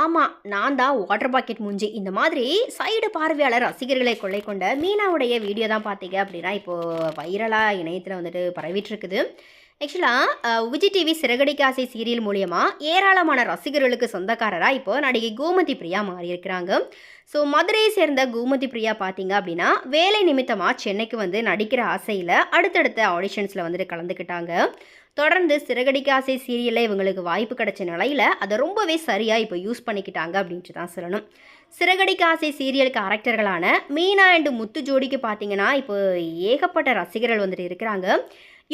ஆமாம் நான் தான் வாட்டர் பாக்கெட் மூஞ்சி. இந்த மாதிரி சைடு பார்வையாளர் ரசிகர்களை கொள்ளை கொண்ட மீனாவுடைய வீடியோ தான் பார்த்தீங்க அப்படின்னா இப்போது வைரலாக இணையத்தில் வந்துட்டு பரவிட்டுருக்குது. ஆக்சுவலாக விஜய் டிவி சிறகடிக்காசை சீரியல் மூலியமாக ஏராளமான ரசிகர்களுக்கு சொந்தக்காரராக இப்போ நடிகை கோமதி பிரியா மாறியிருக்கிறாங்க. ஸோ மதுரையை சேர்ந்த கோமதி பிரியா பார்த்தீங்க அப்படின்னா வேலை நிமித்தமாக சென்னைக்கு வந்து நடிக்கிற ஆசையில் அடுத்தடுத்த ஆடிஷன்ஸில் வந்துட்டு கலந்துக்கிட்டாங்க. தொடர்ந்து சிறகடிக்காசை சீரியலில் இவங்களுக்கு வாய்ப்பு கிடைச்ச நிலையில் அதை ரொம்பவே சரியாக இப்போ யூஸ் பண்ணிக்கிட்டாங்க அப்படின்ட்டு தான் சொல்லணும். சிறகடிக்காசை சீரியல் கேரக்டர்களான மீனா அண்டு முத்து ஜோடிக்கு பார்த்தீங்கன்னா இப்போ ஏகப்பட்ட ரசிகர்கள் வந்துட்டு இருக்கிறாங்க.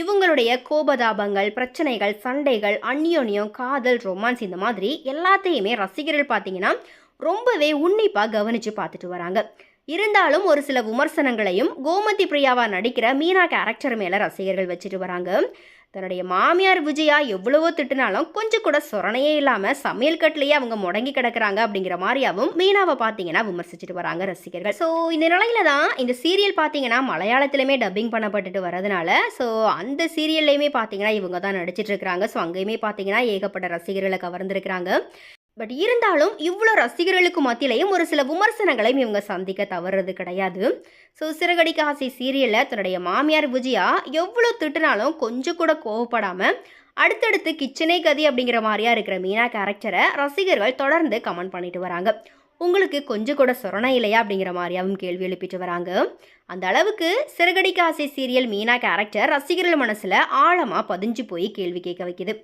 இவங்களுடைய கோபதாபங்கள் பிரச்சனைகள் சண்டைகள் அந்யோன்யம் காதல் ரொமான்ஸ் இந்த மாதிரி எல்லாத்தையுமே ரசிகர்கள் பார்த்தீங்கன்னா ரொம்பவே உன்னிப்பாக கவனித்து பார்த்துட்டு வராங்க. இருந்தாலும் ஒரு சில விமர்சனங்களையும் கோமதி பிரியாவா நடிக்கிற மீனா கேரக்டர் மேலே ரசிகர்கள் வச்சுட்டு வராங்க. தன்னுடைய மாமியார் விஜயா எவ்வளவோ திட்டுனாலும் கொஞ்சம் கூட சொரணையே இல்லாமல் சமையல் கட்டிலேயே அவங்க முடங்கி கிடக்குறாங்க அப்படிங்கிற மாதிரியாவும் மீனாவை பார்த்தீங்கன்னா விமர்சிச்சுட்டு வராங்க ரசிகர்கள். ஸோ இந்த நிலையில தான் இந்த சீரியல் பார்த்தீங்கன்னா மலையாளத்திலுமே டப்பிங் பண்ணப்பட்டுட்டு வரதுனால ஸோ அந்த சீரியல்லையுமே பார்த்தீங்கன்னா இவங்க தான் நடிச்சிட்டு இருக்கிறாங்க. ஸோ அங்கேயுமே பார்த்தீங்கன்னா ஏகப்பட்ட ரசிகர்களை கவர்ந்துருக்கிறாங்க. பட் இருந்தாலும் இவ்வளோ ரசிகர்களுக்கு மத்தியிலையும் ஒரு சில விமர்சனங்களையும் இவங்க சந்திக்க தவறுறது கிடையாது. ஸோ சிறகடிக்க ஆசை சீரியலில் தன்னுடைய மாமியார் விஜயா எவ்வளோ திட்டுனாலும் கொஞ்சம் கூட கோவப்படாமல் அடுத்தடுத்து கிச்சனே கதி அப்படிங்கிற மாதிரியா இருக்கிற மீனா கேரக்டரை ரசிகர்கள் தொடர்ந்து கமெண்ட் பண்ணிட்டு வராங்க. உங்களுக்கு கொஞ்சம் கூட சொரணை இல்லையா அப்படிங்கிற மாதிரியாவும் கேள்வி எழுப்பிட்டு வராங்க. அந்த அளவுக்கு சிறகடிக்க ஆசை சீரியல் மீனா கேரக்டர் ரசிகர்கள் மனசில் ஆழமாக பதிஞ்சு போய் கேள்வி கேட்க வைக்குது.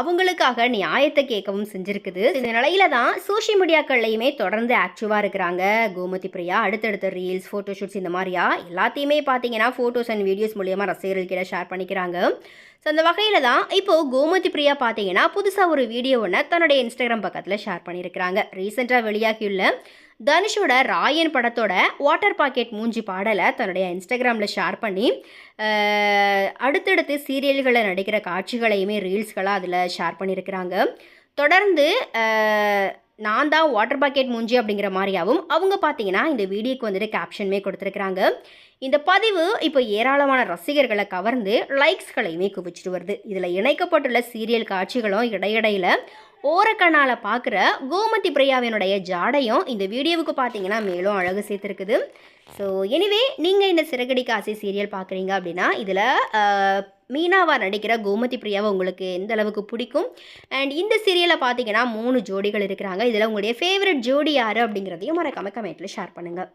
அவங்களுக்காக நியாயத்தை கேட்கவும் செஞ்சிருக்குது. இந்த நிலையில தான் சோஷியல் மீடியாக்கள்லையுமே தொடர்ந்து ஆக்டிவாக இருக்கிறாங்க. கோமதி பிரியா அடுத்தடுத்த ரீல்ஸ் ஃபோட்டோஷூட்ஸ் இந்த மாதிரியா எல்லாத்தையுமே பார்த்தீங்கன்னா ஃபோட்டோஸ் அண்ட் வீடியோஸ் மூலியமாக ரசிகர்கள்கிட்ட ஷேர் பண்ணிக்கிறாங்க. ஸோ அந்த வகையில் தான் இப்போது கோமதி பிரியா பார்த்தீங்கன்னா புதுசாக ஒரு வீடியோ ஒன்று தன்னுடைய இன்ஸ்டாகிராம் பக்கத்தில் ஷேர் பண்ணியிருக்கிறாங்க. ரீசெண்டாக வெளியாகியுள்ள தனுஷோட ராயன் படத்தோட வாட்டர் பாக்கெட் மூஞ்சி பாடலை தன்னுடைய இன்ஸ்டாகிராமில் ஷேர் பண்ணி அடுத்தடுத்து சீரியல்களில் நடிக்கிற காட்சிகளையுமே ரீல்ஸ்களாக அதில் ஷேர் பண்ணியிருக்கிறாங்க. தொடர்ந்து நான் தான் வாட்டர் பாக்கெட் மூஞ்சி அப்படிங்கிற மாதிரியாகவும் அவங்க பார்த்தீங்கன்னா இந்த வீடியோக்கு வந்துட்டு கேப்ஷனுமே கொடுத்துருக்குறாங்க. இந்த பதிவு இப்போ ஏராளமான ரசிகர்களை கவர்ந்து லைக்ஸ்களையுமே குவிச்சிட்டு வருது. இதில் இணைக்கப்பட்டுள்ள சீரியல் காட்சிகளும் இடையிடையில் ஓரக்கண்ணால் பார்க்குற கோமதி பிரியாவினுடைய ஜாடையும் இந்த வீடியோவுக்கு பார்த்தீங்கன்னா மேலும் அழகு சேர்த்துருக்குது. ஸோ எனிவே நீங்கள் இந்த சிறகடி காசி சீரியல் பார்க்குறீங்க அப்படின்னா இதில் மீனாவா நடிக்கிற கோமதி பிரியாவை உங்களுக்கு எந்த அளவுக்கு பிடிக்கும்? அண்ட் இந்த சீரியலை பார்த்தீங்கன்னா மூணு ஜோடிகள் இருக்கிறாங்க. இதில் உங்களுடைய ஃபேவரட் ஜோடி யார் அப்படிங்கிறதையும் மறக்காம கமெண்ட்டில் ஷேர் பண்ணுங்கள்